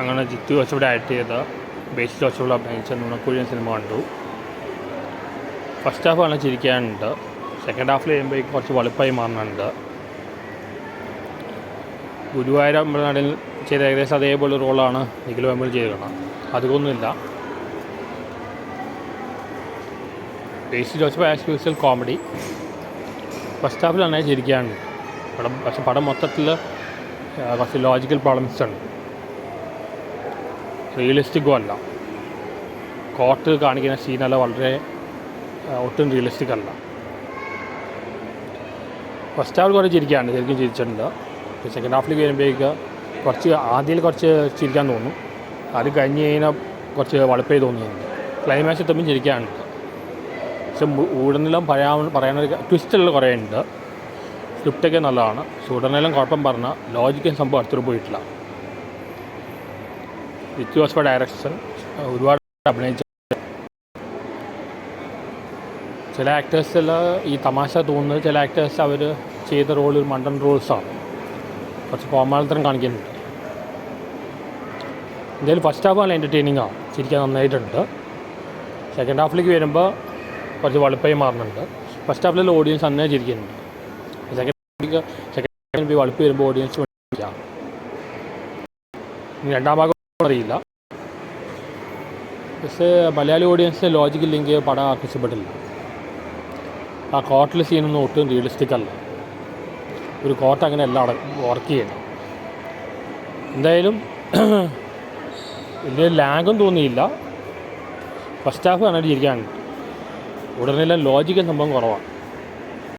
അങ്ങനെ ജിത്തു കുറച്ചുകൂടെ ആക്ട് ചെയ്ത ബേസിൽ കുറച്ചുകൂടെ അഭിനയിച്ച നുണക്കുഴിയൻ സിനിമ കണ്ടു. ഫസ്റ്റ് ഹാഫ് നല്ല ചിരിക്കാനുണ്ട്. സെക്കൻഡ് ഹാഫിൽ കഴിയുമ്പോഴേക്കും കുറച്ച് വളുപ്പായി മാറുന്നുണ്ട്. ഗുരുവായൂർ അമ്പലനാടിൽ ചെയ്ത ഏകദേശം അതേപോലെ റോളാണ് നിഖിൽ വെമ്പൽ ചെയ്തിരുന്നത് അധികമൊന്നുമില്ല Basil Joseph as comedy first ഹാഫിൽ നന്നായി ചിരിക്കാനുണ്ട്. പടം പക്ഷെ പടം മൊത്തത്തിൽ കുറച്ച് ലോജിക്കൽ പ്രോബ്ലംസ് ഉണ്ട്. റിയലിസ്റ്റിക്കും അല്ല. കോർട്ട് കാണിക്കുന്ന സീനല്ല വളരെ ഒട്ടും റിയലിസ്റ്റിക് അല്ല. ഫസ്റ്റ് ഹാഫ് കുറച്ച് ചിരിക്കാനുണ്ട് ശരിക്കും ചിരിച്ചിട്ടുണ്ട്. സെക്കൻഡ് ഹാഫിൽ വരുമ്പോഴേക്ക് കുറച്ച് ആദ്യം കുറച്ച് ചിരിക്കാൻ തോന്നും. അത് കഴിഞ്ഞ് കഴിഞ്ഞാൽ കുറച്ച് വളപ്പേ തോന്നുന്നുണ്ട്. ക്ലൈമാക്സ് എത്തുമ്പോൾ ചിരിക്കാനുണ്ട്. പക്ഷെ ഉടനീളം പറയാൻ പറയാനൊരു ട്വിസ്റ്റുള്ള കുറേ ഉണ്ട്. സ്ക്രിപ്റ്റൊക്കെ നല്ലതാണ്. പക്ഷെ ഉടനീളം കുഴപ്പം പറഞ്ഞാൽ ലോജിക്കും സംഭവം അടുത്തോട് പോയിട്ടില്ല. വിത്യാസ ഡയറക്ഷൻ ഒരുപാട് അഭിനയിച്ച ചില ആക്ടേഴ്സിൽ ഈ തമാശ തോന്നുന്നത് ചില ആക്ടേഴ്സ് അവർ ചെയ്ത റോൾ ഒരു മണ്ടൻ റോൾസാണ് കുറച്ച് കോമാളിത്തരം കാണിക്കുന്നുണ്ട്. എന്തായാലും ഫസ്റ്റ് ഹാഫ് നല്ല എന്റർടൈനിങ് ആണ് ചിരിക്കാൻ നന്നായിട്ടുണ്ട്. സെക്കൻഡ് ഹാഫിലേക്ക് വരുമ്പോൾ കുറച്ച് വളുപ്പായി മാറുന്നുണ്ട്. ഫസ്റ്റ് ഹാഫിൽ ഓഡിയൻസ് അന്നേ ചിരിക്കുന്നുണ്ട്. സെക്കൻഡ് ഹാഫിലേക്ക് സെക്കൻഡ് ഹാഫിൽ വളുപ്പ് വരുമ്പോൾ ഓഡിയൻസ് രണ്ടാം ഭാഗം അറിയില്ല. പക്ഷേ മലയാളി ഓഡിയൻസ് ലോജിക് ഇല്ലെങ്കിൽ പടം ആകർഷിക്കപ്പെട്ടില്ല ആ കോട്ടിൽ സീനൊന്നും ഒട്ടും റിയലിസ്റ്റിക് അല്ല. ഒരു കോർട്ട് അങ്ങനെ അല്ല വർക്ക് ചെയ്യുന്നത്. എന്തായാലും വലിയ ലാഗും തോന്നിയില്ല. ഫസ്റ്റ് ഹാഫ് കണ്ടിരിക്കാൻ ഉടനെല്ലാം ലോജിക്കൽ സംഭവം കുറവാണ്.